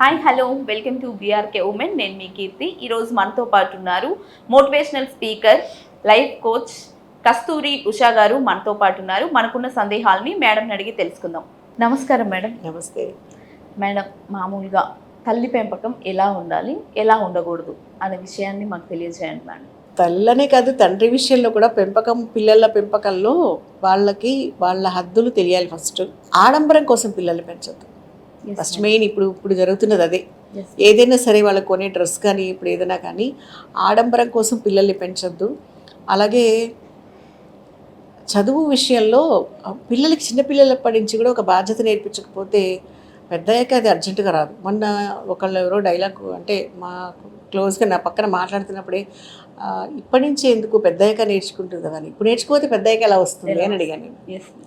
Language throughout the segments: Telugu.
Hi hello. Welcome to BRK Women. నేను మీ కీర్తి. ఈరోజు మనతో పాటు ఉన్నారు motivational speaker life coach Kasturi Usha గారు మనతో పాటు ఉన్నారు. మనకున్న సందేహాలని మేడంని అడిగి తెలుసుకుందాం. నమస్కారం మేడం. నమస్తే. మేడం మామూలుగా తల్లి పెంపకం ఎలా ఉండాలి ఎలా ఉండకూడదు అనే విషయాన్ని మాకు తెలియజేయండి మేడం. తల్లనే కాదు తండ్రి విషయంలో కూడా పెంపకం పిల్లల పెంపకంలో వాళ్ళకి వాళ్ళ హద్దులు తెలియాలి ఫస్ట్. ఆడంబరం కోసం పిల్లల్ని పెంచొద్దు. ఫస్ట్ మెయిన్ ఇప్పుడు ఇప్పుడు జరుగుతున్నది అదే. ఏదైనా సరే వాళ్ళకి కొనే డ్రెస్ కానీ ఇప్పుడు ఏదైనా కానీ ఆడంబరం కోసం పిల్లల్ని పెంచొద్దు. అలాగే చదువు విషయంలో పిల్లలకి చిన్నపిల్లలప్పటి నుంచి కూడా ఒక బాధ్యత నేర్పించకపోతే పెద్దయ్యాక అది అర్జెంటుగా రాదు. మొన్న ఒకళ్ళు ఎవరో డైలాగ్ అంటే మా క్లోజ్గా నా పక్కన మాట్లాడుతున్నప్పుడే ఇప్పటి నుంచి ఎందుకు పెద్దయ్యాక నేర్చుకుంటుంది కదా ఇప్పుడు నేర్చుకోతే పెద్దయ్యాక ఎలా వస్తుంది అని అడిగాను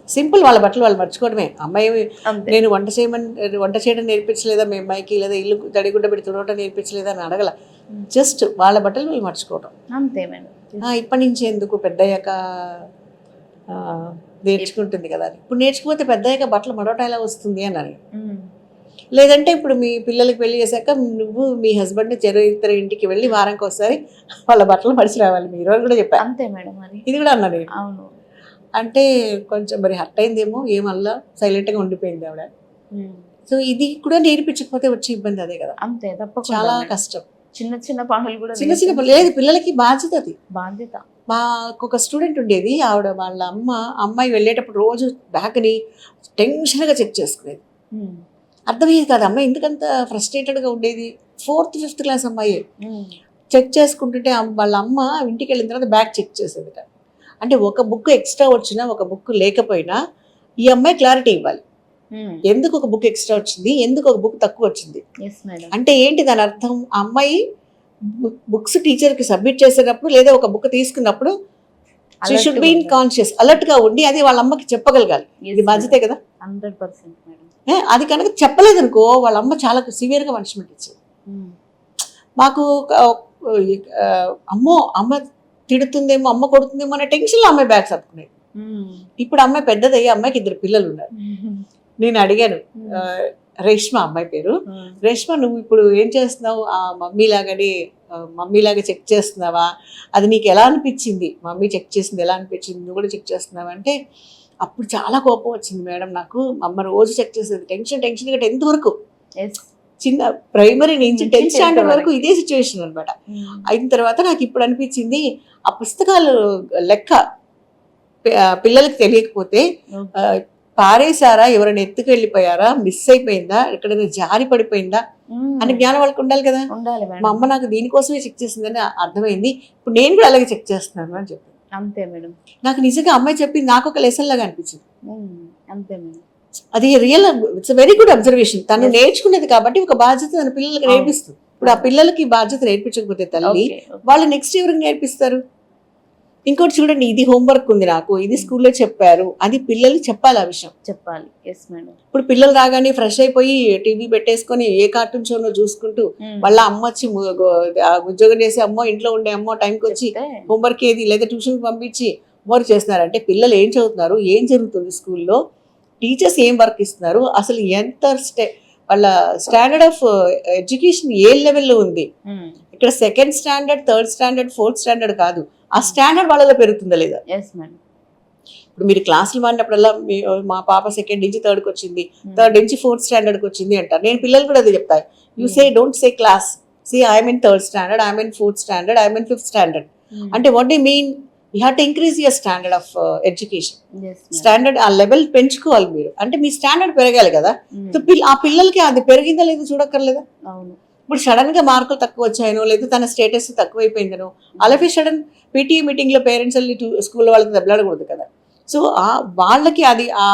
సింపుల్ వాళ్ళ బట్టలు వాళ్ళు మర్చుకోవడమే అమ్మాయి నేను వంట చేయమని వంట చేయడం నేర్పించలేదా మీ అమ్మాయికి? లేదా ఇల్లు తడిగుడ్డ పెట్టి తుడవటం నేర్పించలేదా అని అడగల. జస్ట్ వాళ్ళ బట్టలు వాళ్ళు మర్చుకోవటం అంతే మేడం. ఇప్పటి నుంచి ఎందుకు పెద్దయ్యాక నేర్చుకుంటుంది కదా ఇప్పుడు నేర్చుకోతే పెద్దయ్యాక బట్టలు మడవటం ఎలా వస్తుంది అని అని. లేదంటే ఇప్పుడు మీ పిల్లలకి పెళ్ళి చేశాక నువ్వు మీ హస్బెండ్ చెరు ఇద్దరు ఇంటికి వెళ్ళి వారానికి ఒకసారి వాళ్ళ బట్టలు మడిచి రావాలి. మీరు అని కూడా చెప్పారు అంతే మేడం మరి ఇది కూడా అన్నా నేను అవును. అంటే కొంచెం మరి హర్ట్ అయిందేమో ఏమల్లా సైలెంట్గా ఉండిపోయింది ఆవిడ. సో ఇది కూడా నేర్పించకపోతే వచ్చే ఇబ్బంది అదే కదా. అంతే తప్పకుండా చాలా. కష్టం. చిన్న చిన్న పనులు కూడా చిన్న చిన్న పనులు. లేదు పిల్లలకి బాధ్యత అది. బాధ్యత. మాకు ఒక స్టూడెంట్ ఉండేది ఆవిడ వాళ్ళ అమ్మ అమ్మాయి వెళ్ళేటప్పుడు రోజు బ్యాగ్ని టెన్షన్గా చెక్ చేసుకునేది. అర్థమయ్యేది కాదు. అమ్మాయి ఎందుకంత ఫ్రస్ట్రేటెడ్గా ఉండేది? ఫోర్త్ ఫిఫ్త్ క్లాస్ అమ్మాయి. మ్మ్. చెక్ చేసుకుంటుంటే వాళ్ళ అమ్మ ఇంటికి వెళ్ళిన తర్వాత బ్యాగ్ చెక్ చేసేది అంటే ఒక బుక్ ఎక్స్ట్రా వచ్చినా ఒక బుక్ లేకపోయినా ఈ అమ్మాయి క్లారిటీ ఇవ్వాలి. ఎందుకు ఒక బుక్ ఎక్స్ట్రా వచ్చింది? ఎందుకు ఒక బుక్ తక్కువ వచ్చింది? అంటే ఏంటి దాని అర్థం? ఆ అమ్మాయి బుక్స్ టీచర్కి సబ్మిట్ చేసేటప్పుడు లేదా ఒక బుక్ తీసుకున్నప్పుడు she should be in conscious అలర్ట్గా ఉండి అది వాళ్ళ అమ్మకి చెప్పగలగాలి. ఇది బాధ్యతే కదా? హండ్రెడ్ పర్సెంట్ అది కనుక చెప్పలేదు అనుకో వాళ్ళ అమ్మ చాలా సివియర్గా పనిష్మెంట్ ఇచ్చింది. మ్మ్. మాకు అమ్మో అమ్మ తిడుతుందేమో అమ్మ కొడుతుందేమో అనే టెన్షన్లో అమ్మాయి బ్యాగ్ సర్దుకునేది. మ్మ్. ఇప్పుడు అమ్మాయి పెద్దదయ్యి అమ్మాయికి ఇద్దరు పిల్లలు ఉన్నారు. నేను అడిగాను రేష్మ అమ్మాయి పేరు. రేష్మ నువ్వు ఇప్పుడు ఏం చేస్తున్నావు? ఆ మమ్మీ లాగానే ఆ, మమ్మీ లాగా చెక్ చేస్తున్నావా? అది నీకు ఎలా అనిపించింది? మమ్మీ చెక్ చేసింది ఎలా అనిపించింది? నువ్వు కూడా చెక్ చేస్తున్నావా? అంటే అప్పుడు చాలా కోపం వచ్చింది మేడం నాకు. అమ్మ రోజు చెక్ చేసేది. టెన్షన్ టెన్షన్ టెన్త్ వరకు. చిన్న ప్రైమరీ నుంచి టెన్త్ 10th స్టాండర్డ్ వరకు. ఇదే సిచ్యువేషన్ అనమాట. మ్మ్. అయిన తర్వాత నాకు ఇప్పుడు అనిపించింది ఆ పుస్తకాలు లెక్క పిల్లలకి తెలియకపోతే ఆ, పారేశారా? ఎవరైనా ఎత్తుకెళ్ళిపోయారా? మిస్ అయిపోయిందా? ఎక్కడైనా జారి పడిపోయిందా. అని జ్ఞానం వాళ్ళకి ఉండాలి కదా. ఉండాలి మా అమ్మ నాకు దీనికోసమే చెక్ చేసిందని అర్థమైంది. ఇప్పుడు నేను కూడా అలాగే చెక్ చేస్తున్నాను అని చెప్పి అంతే మేడం. నాకు నిజంగా అమ్మాయి చెప్పింది నాకు ఒక లెసన్ లాగా అనిపించింది. అంతే మేడం. అది real it's very good observation తను. నేర్చుకునేది కాబట్టి ఒక బాధ్యత తన పిల్లలకి. నేర్పిస్తుంది. ఇప్పుడు ఆ పిల్లలకి బాధ్యత నేర్పించకపోతే తల్లి. వాళ్ళు నెక్స్ట్ ఎవరికి నేర్పిస్తారు? ఇంకోటి చూడండి ఇది హోంవర్క్ ఉంది నాకు ఇది స్కూల్లో చెప్పారు అది పిల్లలు చెప్పాలి ఆ విషయం. చెప్పాలి. ఎస్ మేడం ఇప్పుడు పిల్లలు రాగానే ఫ్రెష్ అయిపోయి టీవీ పెట్టేసుకొని ఏ కార్టూన్ షోనో చూసుకుంటూ వాళ్ళ అమ్మ వచ్చి ఉద్యోగం చేసే అమ్మో ఇంట్లో ఉండే అమ్మో టైంకి వచ్చి హోంవర్క్ ఏది? లేదా ట్యూషన్ పంపించి హోంవర్క్ చేస్తున్నారంటే పిల్లలు ఏం చదువుతున్నారు? ఏం జరుగుతుంది స్కూల్లో టీచర్స్ ఏం వర్క్ ఇస్తున్నారు? అసలు ఎంత స్టే వాళ్ళ స్టాండర్డ్ ఆఫ్ ఎడ్యుకేషన్ ఏ లెవెల్లో ఉంది? ఇక్కడ second standard third standard fourth standard కాదు. ఆ స్టాండర్డ్ వాళ్ళలో పెరుగుతుందా లేదా? ఇప్పుడు మీరు క్లాసులు మారినప్పుడల్లా మీ- పాప సెకండ్ నుంచి థర్డ్కి వచ్చింది. థర్డ్ నుంచి ఫోర్త్ స్టాండర్డ్కి వచ్చింది అంటారు నేను పిల్లలు కూడా అదే చెప్తాను you say don't say class see I'm in third standard I'm in fourth standard I'm in fifth standard అంటే what do mean you have to increase your standard of education standard ఆ లెవెల్ పెంచుకోవాలి మీరు. అంటే మీ స్టాండర్డ్ పెరగాలి కదా. పిల్ల- ఆ పిల్లలకి అది పెరిగిందా లేదో చూడక్కర్లేదా? అవును. ఇప్పుడు సడన్గా మార్కులు తక్కువ వచ్చాయనో లేదా తన స్టేటస్ తక్కువైపోయిందనో అలాగే సడన్ పీటీఈ మీటింగ్లో పేరెంట్స్ వెళ్ళి స్కూల్ వాళ్ళకి దెబ్బలాడకూడదు కదా. సో ఆ వాళ్ళకి అది ఆ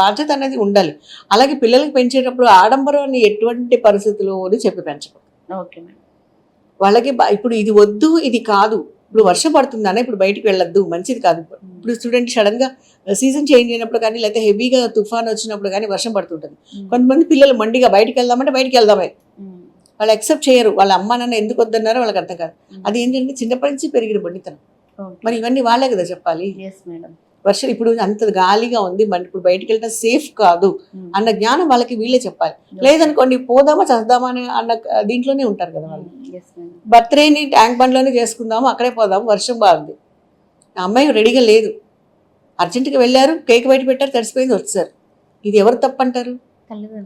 బాధ్యత అనేది ఉండాలి. అలాగే పిల్లలకి పెంచేటప్పుడు ఆడంబరాన్ని ఎటువంటి పరిస్థితుల్లో అని చెప్పి పెంచకూడదు. ఓకే వాళ్ళకి ఇప్పుడు ఇది వద్దు ఇది కాదు. ఇప్పుడు వర్షం పడుతుందనే ఇప్పుడు బయటికి వెళ్ళొద్దు మంచిది కాదు. ఇప్పుడు స్టూడెంట్ సడన్గా సీజన్ చేంజ్ అయినప్పుడు కానీ లేకపోతే హెవీగా తుఫాన్ వచ్చినప్పుడు కానీ వర్షం పడుతుంటుంది. కొంతమంది పిల్లలు మండిగా బయటికి వెళ్దామంటే బయటికి వెళ్దామే. వాళ్ళు యాక్సెప్ట్ చేయరు. వాళ్ళ అమ్మ నాన్న ఎందుకు వద్దన్నారో వాళ్ళకి అర్థం కాదు. అది ఏంటంటే చిన్నప్పటి నుంచి పెరిగిన బండితనం. మరి ఇవన్నీ వాళ్ళే కదా చెప్పాలి. వర్షం ఇప్పుడు అంత గాలిగా ఉంది మన ఇప్పుడు బయటికి వెళ్ళినా సేఫ్ కాదు. అన్న జ్ఞానం వాళ్ళకి వీళ్ళే చెప్పాలి. లేదనుకోండి పోదామా చస్తామా అని అన్న దీంట్లోనే ఉంటారు కదా వాళ్ళు. Yes, madam. బర్త్డేని ట్యాంక్ బండ్లోనే చేసుకుందాము అక్కడే పోదాం వర్షం బాగుంది. అమ్మాయి రెడీగా లేదు. అర్జెంటుగా వెళ్ళారు కేక్ బయట పెట్టారు తడిసిపోయింది వచ్చారు. ఇది ఎవరు తప్పు అంటారు తల్లిదండ్రులు.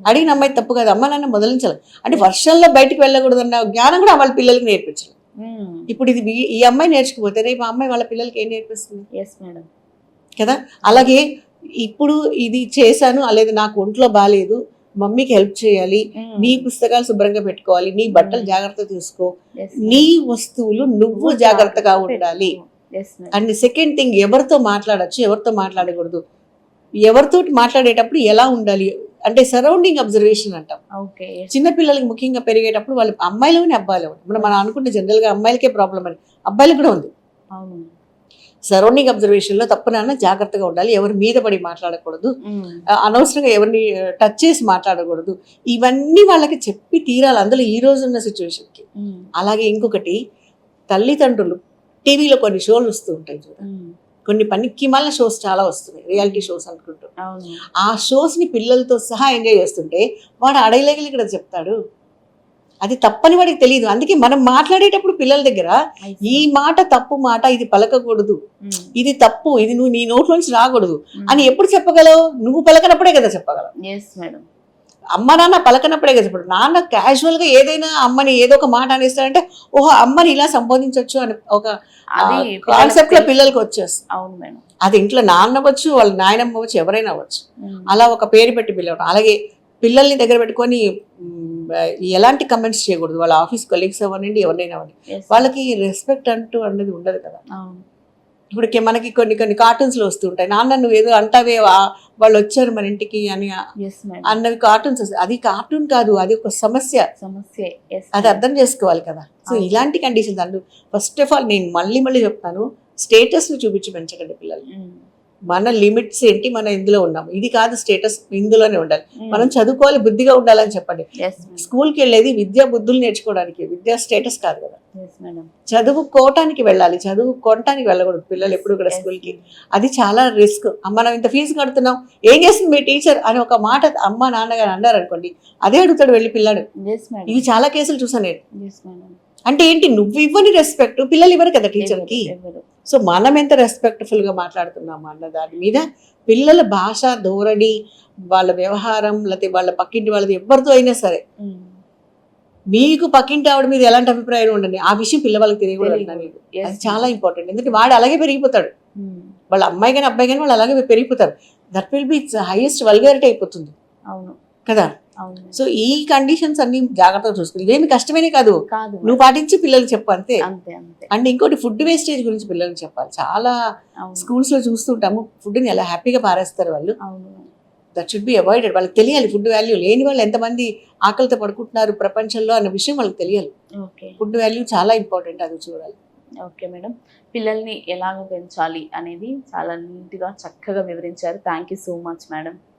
అడిగిన అమ్మాయి తప్పు కాదు అమ్మ నాన్న మొదలించాలి అంటే వర్షంలో బయటికి వెళ్ళకూడదు అన్న జ్ఞానం కూడా వాళ్ళ పిల్లలకి నేర్పించాలి. ఇప్పుడు ఇది ఈ- అమ్మాయి నేర్చుకుపోతే రేపు అమ్మాయి వాళ్ళ పిల్లలకి ఏం నేర్పిస్తుంది Yes, madam. కదా అలాగే ఇప్పుడు ఇది చేశాను అలాగే నాకు ఒంట్లో బాగాలేదు మమ్మీకి హెల్ప్ చేయాలి. నీ పుస్తకాలు శుభ్రంగా పెట్టుకోవాలి నీ బట్టలు జాగ్రత్త తీసుకో. నీ వస్తువులు నువ్వు జాగ్రత్తగా ఉండాలి. అండ్ సెకండ్ థింగ్ ఎవరితో మాట్లాడొచ్చు ఎవరితో మాట్లాడకూడదు ఎవరితో మాట్లాడేటప్పుడు ఎలా ఉండాలి అంటే సరౌండింగ్ అబ్జర్వేషన్ అంటాం. చిన్న పిల్లలకి ముఖ్యంగా పెరిగేటప్పుడు వాళ్ళు అమ్మాయిలోనే అబ్బాయిలు మనం మనం అనుకుంటే జనరల్గా అమ్మాయిలకే ప్రాబ్లం అని. అబ్బాయిలకు కూడా ఉంది. సరౌండింగ్ అబ్జర్వేషన్లో తప్పునన్నా జాగ్రత్తగా ఉండాలి. ఎవరి మీద పడి మాట్లాడకూడదు. అనవసరంగా ఎవరిని టచ్ చేసి మాట్లాడకూడదు. ఇవన్నీ వాళ్ళకి చెప్పి తీరాలి. అందులో ఈ రోజు ఉన్న సిచ్యువేషన్కి. అలాగే ఇంకొకటి తల్లిదండ్రులు టీవీలో కొన్ని షోలు వస్తూ ఉంటాయి చూడ. ఉమ్. కొన్ని పనికి మళ్ళీ షోస్ చాలా వస్తున్నాయి. రియాలిటీ షోస్ అనుకుంటూ. ఆ షోస్ని పిల్లలతో సహా ఎంజాయ్ చేస్తుంటే వాడు అడగలేగలి ఇక్కడ చెప్తాడు. అది తప్పని వాడికి తెలియదు. అందుకే మనం మాట్లాడేటప్పుడు పిల్లల దగ్గర ఈ. మాట తప్పు మాట ఇది పలకకూడదు. ఉమ్. ఇది తప్పు ఇది నువ్వు నీ నోట్లోంచి రాకూడదు. ఉమ్. అని ఎప్పుడు చెప్పగలవు? నువ్వు పలకనప్పుడే కదా చెప్పగలవు. అమ్మ నాన్న పలకనప్పుడే కదా చెప్పడు నాన్న casual గా ఏదైనా అమ్మని ఏదో ఒక మాట అనేస్తాడంటే ఓహో అమ్మని ఇలా సంబోధించవచ్చు అని ఒక అది కాన్సెప్ట్లో పిల్లలకు వచ్చేస్తుంది. అవును మేడం. అది ఇంట్లో నాన్న అవ్వచ్చు వాళ్ళ నాయనమ్మ అవ్వచ్చు ఎవరైనా అవ్వచ్చు. అలా ఒక పేరు పెట్టి పిలవడం అలాగే పిల్లల్ని దగ్గర పెట్టుకొని ఎలాంటి కమెంట్స్ చేయకూడదు. వాళ్ళ ఆఫీస్ కొలీగ్స్ అవ్వనండి ఎవరినైనా అవ్వండి వాళ్ళకి రెస్పెక్ట్ అంటూ అన్నది ఉండదు కదా. అవును. ఇప్పుడు మనకి కొన్ని కొన్ని కార్టూన్స్లో వస్తూ ఉంటాయి నాన్న నువ్వు ఏదో అంటావే వాళ్ళు వచ్చారు మన ఇంటికి అని అన్నవి కార్టూన్స్ అది కార్టూన్ కాదు అది ఒక సమస్య. సమస్య అది అర్థం చేసుకోవాలి కదా. సో. ఇలాంటి కండిషన్స్ అంటూ ఫస్ట్ ఆఫ్ ఆల్ నేను మళ్ళీ మళ్ళీ చెప్తాను స్టేటస్ని చూపించి పెంచకండి పిల్లలు. మన లిమిట్స్ ఏంటి మనం ఇందులో ఉన్నాము. ఇది కాదు స్టేటస్ ఇందులోనే ఉండాలి. మనం చదువుకోవాలి బుద్ధిగా ఉండాలని చెప్పండి. స్కూల్కి వెళ్ళేది విద్యా బుద్ధులు నేర్చుకోవడానికి. విద్యా స్టేటస్ కాదు కదా. చదువుకోవటానికి వెళ్ళాలి. చదువుకోవటానికి వెళ్ళకూడదు. పిల్లలు ఎప్పుడు కూడా స్కూల్కి. అది చాలా రిస్క్. మనం ఇంత ఫీజు కడుతున్నాం. ఏం చేస్తుంది మీ టీచర్? అని ఒక మాట అమ్మ నాన్నగారు అన్నారు అనుకోండి అదే అడుగుతాడు వెళ్ళి పిల్లాడు. ఇవి చాలా కేసులు చూసాను నేను. అంటే ఏంటి? నువ్వు ఇవ్వని రెస్పెక్ట్ పిల్లలు ఇవ్వరు కదా టీచర్కి సో మనం ఎంత రెస్పెక్ట్ఫుల్గా మాట్లాడుతున్నాము అన్న దాని మీద పిల్లల భాష ధోరణి వాళ్ళ వ్యవహారం లేకపోతే వాళ్ళ పక్కింటి వాళ్ళది ఎవరితో అయినా సరే మీకు పక్కింటి ఆవిడ మీద ఎలాంటి అభిప్రాయం ఉండండి? ఆ విషయం పిల్లవాళ్ళకి తెలియకూడదు. అది చాలా ఇంపార్టెంట్ ఎందుకంటే వాడు అలాగే పెరిగిపోతాడు. వాళ్ళ అమ్మాయి కానీ అబ్బాయి కానీ వాళ్ళు అలాగే పెరిగిపోతారు. That will be highest vulgarity అయిపోతుంది. అవును. కదా? సో ఈ కండిషన్స్ అన్ని జాగ్రత్తగా చూసుకోవాలి ఇవేమి కష్టమేనే కాదు. నువ్వు పాటించి పిల్లలు చెప్పు అంతే. అంతే అంతే. అండ్ ఇంకోటి ఫుడ్ వేస్టేజ్ గురించి పిల్లలకు చెప్పాలి. చాలా స్కూల్స్లో చూస్తుంటాము ఫుడ్ని ఎలా హ్యాపీగా పారేస్తారు వాళ్ళు. దట్ షుడ్ బి అవాయిడెడ్ వాళ్ళకి తెలియాలి ఫుడ్ వాల్యూ. లేని వాళ్ళు ఎంతమంది ఆకలితో పడుకుంటున్నారు ప్రపంచంలో అన్న విషయం వాళ్ళకి తెలియాలి. ఓకే. ఫుడ్ వాల్యూ చాలా ఇంపార్టెంట్ అది చూడాలి. Okay madam. పిల్లల్ని ఎలాగ పెంచాలి అనేది చాలా నీట్గా చక్కగా వివరించారు. Thank you so much madam